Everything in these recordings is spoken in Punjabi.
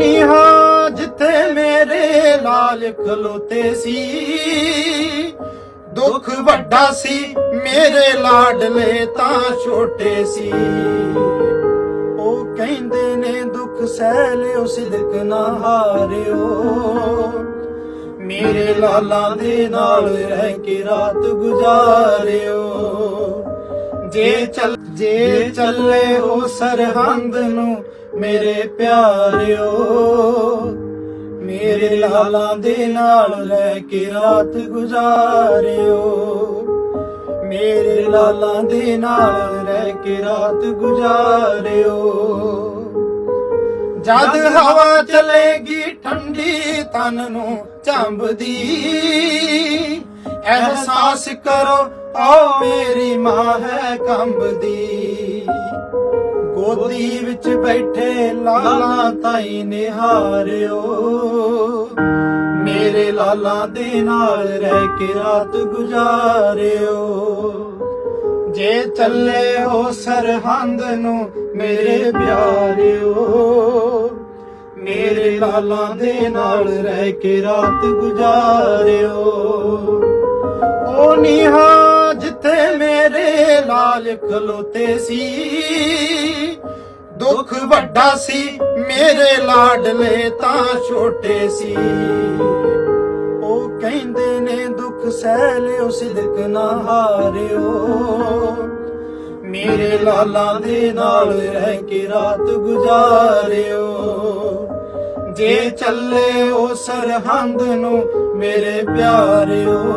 ਨੀਹਾ ਜਿੱਥੇ ਮੇਰੇ ਲਾਲ ਖਲੋਤੇ ਸੀ। ਦੁੱਖ ਵੱਡਾ ਸੀ, ਮੇਰੇ ਲਾਡਲੇ ਤਾਂ ਛੋਟੇ ਸੀ। ਉਹ ਕਹਿੰਦੇ ਨੇ, ਦੁੱਖ ਸਹਿ ਲਿਓ ਸਿਦਕ ਨਾ ਹਾਰਿਓ। ਮੇਰੇ ਲਾਲਾਂ ਦੇ ਨਾਲ ਰਹਿ ਕੇ ਰਾਤ ਗੁਜ਼ਾਰਿਓ। ਜੇ ਚੱਲ, ਜੇ ਚੱਲੇ ਉਹ ਸਰਹੰਦ ਨੂੰ ਮੇਰੇ ਪਿਆਰਿਓ, ਮੇਰੇ ਲਾਲਾਂ ਦੇ ਨਾਲ ਰਹਿ ਕੇ ਰਾਤ ਗੁਜ਼ਾਰਿਓ। ਮੇਰੇ ਲਾਲਾਂ ਦੇ ਨਾਲ ਰਹਿ ਕੇ ਰਾਤ ਗੁਜ਼ਾਰਿਓ। ਜਦ ਹਵਾ ਚਲੇਗੀ ਠੰਡੀ, ਤਨ ਨੂੰ ਚੰਬਦੀ, ਅਹਿਸਾਸ ਕਰੋ, ਆਓ ਮੇਰੀ ਮਾਂ ਹੈ ਕੰਬਦੀ। ਗੋਦੀ ਵਿੱਚ ਬੈਠੇ ਲਾਲਾ ਤਾਈ ਨਿਹਾਰਿਓ। ਮੇਰੇ ਲਾਲਾ ਦੇ ਨਾਲ ਰਹਿ ਕੇ ਰਾਤ ਗੁਜ਼ਾਰਿਓ। ਜੇ ਚੱਲੇ ਹੋ ਸਰਹੰਦ ਨੂੰ ਮੇਰੇ ਪਿਆਰਿਓ, ਮੇਰੇ ਲਾਲਾਂ ਦੇ ਨਾਲ ਰਹਿ ਕੇ ਰਾਤ ਗੁਜ਼ਾਰਿਓ। ਉਹ ਨਿਹਾਰ ਮੇਰੇ ਖਲੋਤੇ ਸੀ। ਦੁੱਖ ਵੱਡਾ ਸੀ, ਮੇਰੇ ਲਾਡਲੇ ਤਾਂ ਛੋਟੇ ਸੀ। ਉਹ ਕਹਿੰਦੇ ਨੇ, ਦੁੱਖ ਸਹਿ ਲਿਓ, ਸਿਦਕ ਨਾ ਹਾਰਿਓ। ਮੇਰੇ ਲਾਲਾਂ ਦੇ ਨਾਲ ਰਹਿ ਕੇ ਰਾਤ ਗੁਜ਼ਾਰਿਓ। ਜੇ ਚੱਲੇ ਉਹ ਸਰਹੰਦ ਨੂੰ ਮੇਰੇ ਪਿਆਰਿਓ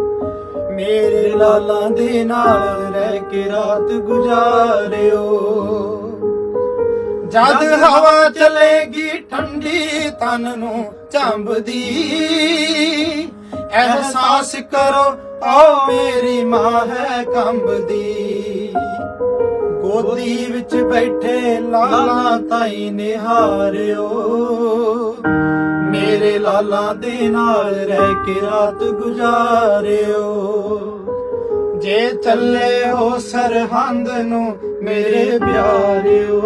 ਮੇਰੇ ਲਾਲਾਂ ਦੇ ਨਾਲ ਰਹਿ ਕੇ ਰਾਤ ਗੁਜ਼ਾਰਿਓ। ਜਦ ਹਵਾ ਚਲੇਗੀ ਠੰਡੀ, ਤਨ ਨੂੰ ਝੰਬਦੀ ਅਹਿਸਾਸ ਕਰੋ, ਆਓ ਮੇਰੀ ਮਾਂ ਹੈ ਕੰਬਦੀ। ਗੋਦੀ ਵਿੱਚ ਬੈਠੇ ਲਾਲਾ ਤਾਈ ਨਿਹਾਰਿਓ। ਮੇਰੇ ਲਾਲਾਂ ਦੇ ਨਾਲ ਰਹਿ ਕੇ ਰਾਤ ਗੁਜ਼ਾਰਿਓ। ਜੇ ਚੱਲੇ ਹੋ ਸਰਹੰਦ ਨੂੰ ਮੇਰੇ ਪਿਆਰਿਓ,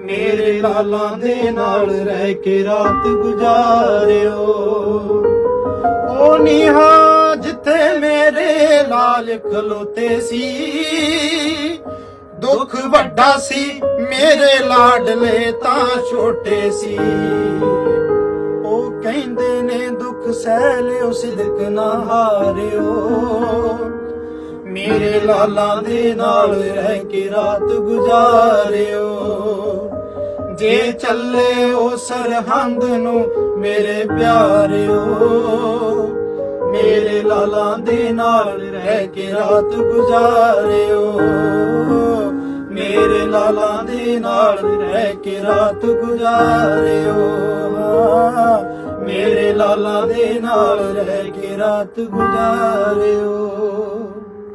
ਮੇਰੇ ਲਾਲਾਂ ਦੇ ਨਾਲ ਰਹਿ ਕੇ ਰਾਤ ਗੁਜ਼ਾਰਿਓ। ਉਹ ਨੀਹਾ ਜਿੱਥੇ ਮੇਰੇ ਲਾਲ ਖਲੋਤੇ ਸੀ ਦੁੱਖ ਵੱਡਾ ਸੀ, ਮੇਰੇ ਲਾਡਲੇ ਤਾਂ ਛੋਟੇ ਸੀ। ਉਹ ਕਹਿੰਦੇ ਨੇ, ਦੁੱਖ ਸਹਿ ਲਿਓ, ਸਿਦਕ ਨਾ ਹਾਰਿਓ। ਮੇਰੇ ਲਾਲਾਂ ਦੇ ਨਾਲ ਰਹਿ ਕੇ ਰਾਤ ਗੁਜ਼ਾਰਿਓ। ਜੇ ਚੱਲੇ ਉਹ ਸਰਹੰਦ ਨੂੰ ਮੇਰੇ ਪਿਆਰਿਓ, ਮੇਰੇ ਲਾਲਾਂ ਦੇ ਨਾਲ ਰਹਿ ਕੇ ਰਾਤ ਗੁਜ਼ਾਰਿਓ। ਮੇਰੇ ਲਾਲਾਂ ਦੇ ਨਾਲ ਰਹਿ ਕੇ ਰਾਤ ਗੁਜ਼ਾਰਿਓ ਮੇਰੇ ਲਾਲਾਂ ਦੇ ਨਾਲ ਰਹਿ ਕੇ ਰਾਤ ਗੁਜ਼ਾਰਿਓ।